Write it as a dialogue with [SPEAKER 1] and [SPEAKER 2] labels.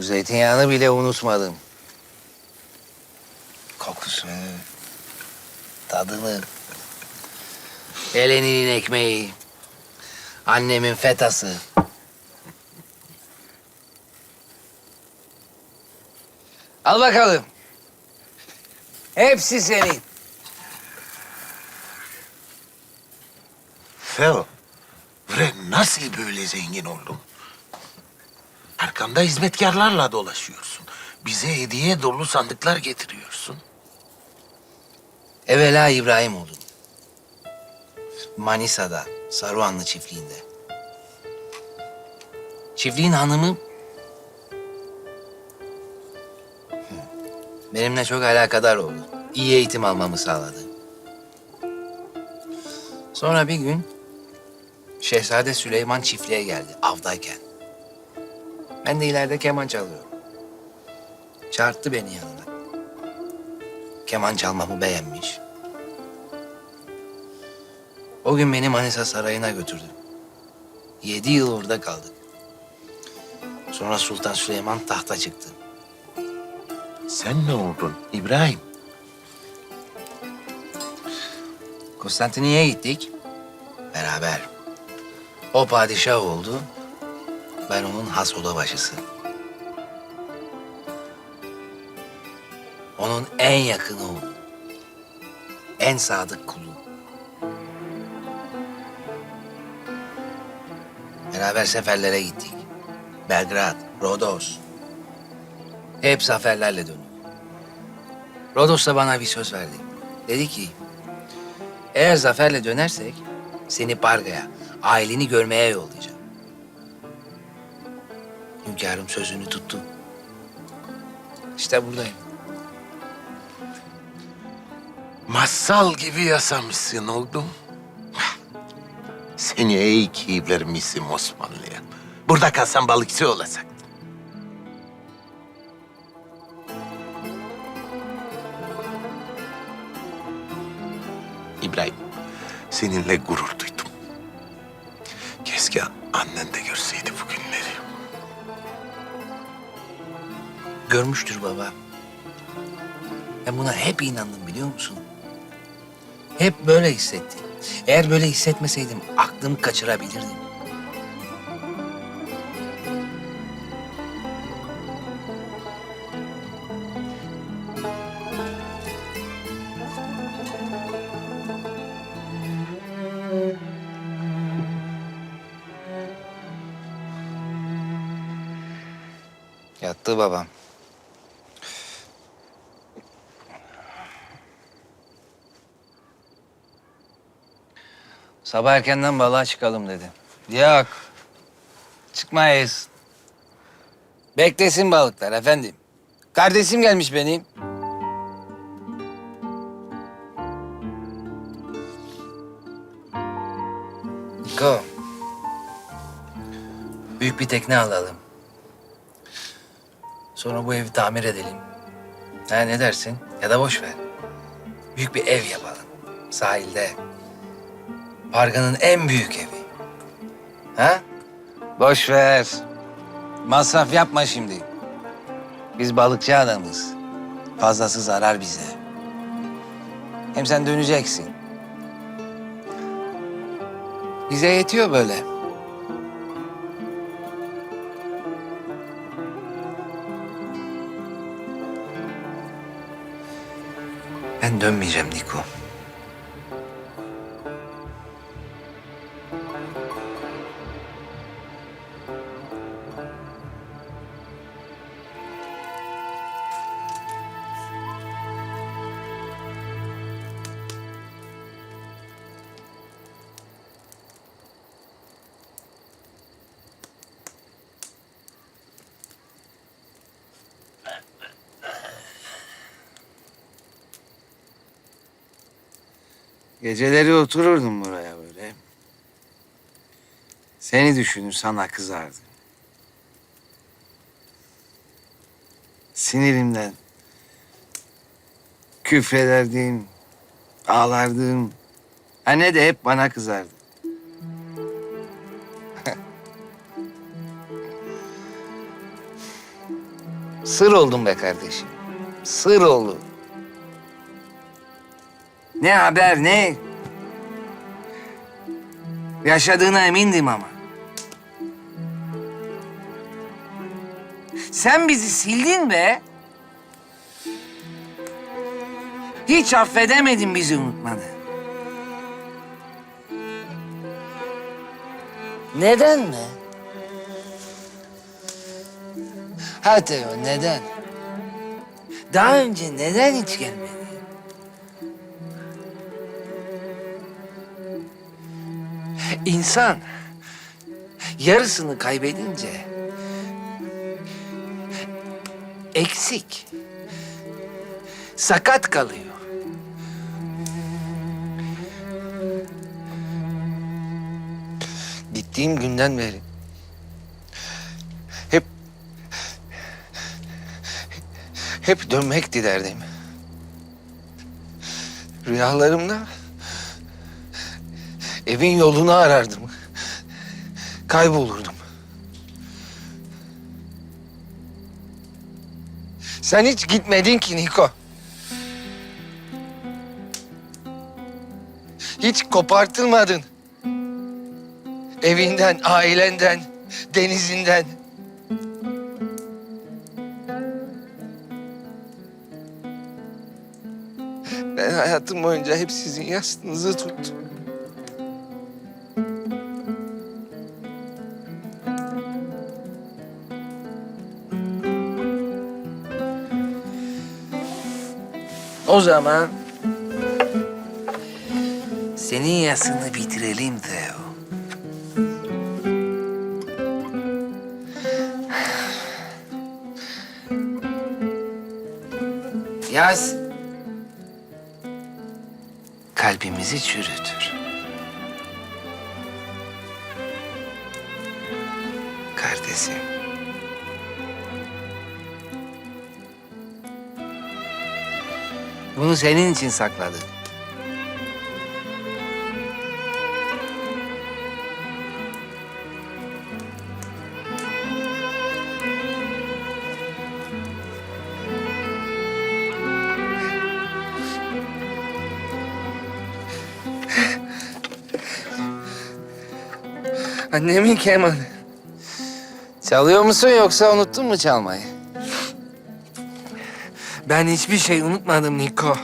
[SPEAKER 1] Zeytinyağını bile unutmadım. Kokusunu, tadını. Eleni'nin ekmeği, annemin fetası. Al bakalım. Hepsi senin.
[SPEAKER 2] Feo, bre nasıl böyle zengin oldun? Arkamda hizmetkarlarla dolaşıyorsun. Bize hediye dolu sandıklar getiriyorsun.
[SPEAKER 1] Evvela İbrahim oldum. Manisa'da, Saruhanlı çiftliğinde. Çiftliğin hanımı... Benimle çok alakadar oldu. İyi eğitim almamı sağladı. Sonra bir gün Şehzade Süleyman çiftliğe geldi avdayken. Ben de ileride keman çalıyorum. Çağırttı beni yanına. Keman çalmamı beğenmiş. O gün beni Manisa Sarayı'na götürdü. Yedi yıl orada kaldık. Sonra Sultan Süleyman tahta çıktı.
[SPEAKER 2] Sen ne oldun İbrahim?
[SPEAKER 1] Konstantiniyye'ye gittik. Beraber. O padişah oldu. Ben onun has odabaşısı. Onun en yakını oldum. En sadık kulu. Beraber seferlere gittik. Belgrad, Rodos. Hep zaferlerle döndük. Rodos'ta bana bir söz verdi. Dedi ki, eğer zaferle dönersek seni Barga'ya, aileni görmeye yollayacağım. Hünkârım sözünü tuttu. İşte buradayım.
[SPEAKER 2] Masal gibi yasamışsın oldum. Seni iyi ki vermişsin Osmanlı'ya. Burada kalsan balıkçı olacaktın. İbrahim, seninle gurur duydum. Keşke annen de görseydi bu
[SPEAKER 1] Görmüştür baba. Ben buna hep inandım biliyor musun? Hep böyle hissettim. Eğer böyle hissetmeseydim aklımı kaçırabilirdim. Yattı babam. Sabah erkenden balığa çıkalım dedi. Yok. Çıkmayız. Beklesin balıklar efendim. Kardeşim gelmiş benim. Niko. Büyük bir tekne alalım. Sonra bu evi tamir edelim. Ha ne dersin? Ya da boş ver. Büyük bir ev yapalım. Sahilde. Parganın en büyük evi. Ha? Boş ver. Masraf yapma şimdi. Biz balıkçı adamız. Fazlası zarar bize. Hem sen döneceksin. Bize yetiyor böyle. Ben dönmeyeceğim Niko. Geceleri otururdum buraya böyle. Seni düşünür sana kızardım. Sinirimden küfrederdim, ağlardım. Anne de hep bana kızardı. Sır oldum be kardeşim. Sır oldum. Ne haber ne? Yaşadığına emindim ama. Sen bizi sildin be. Hiç affedemedin bizi unutmadı. Neden mi? Ha Teo neden? Daha önce neden hiç gelmedi? İnsan yarısını kaybedince eksik, sakat kalıyor. Gittiğim günden beri hep hep dönmek dilerdim. Rüyalarımda evin yolunu arardım. Kaybolurdum. Sen hiç gitmedin ki Niko. Hiç kopartılmadın. Evinden, ailenden, denizinden. Ben hayatım boyunca hep sizin yastığınızı tuttum. O zaman senin yasını bitirelim Theo. Yaz kalbimizi çürütür. Kardeşim. Bunu senin için sakladım. Annemin kemanı. Çalıyor musun yoksa unuttun mu çalmayı? Ben hiçbir şey unutmadım Niko.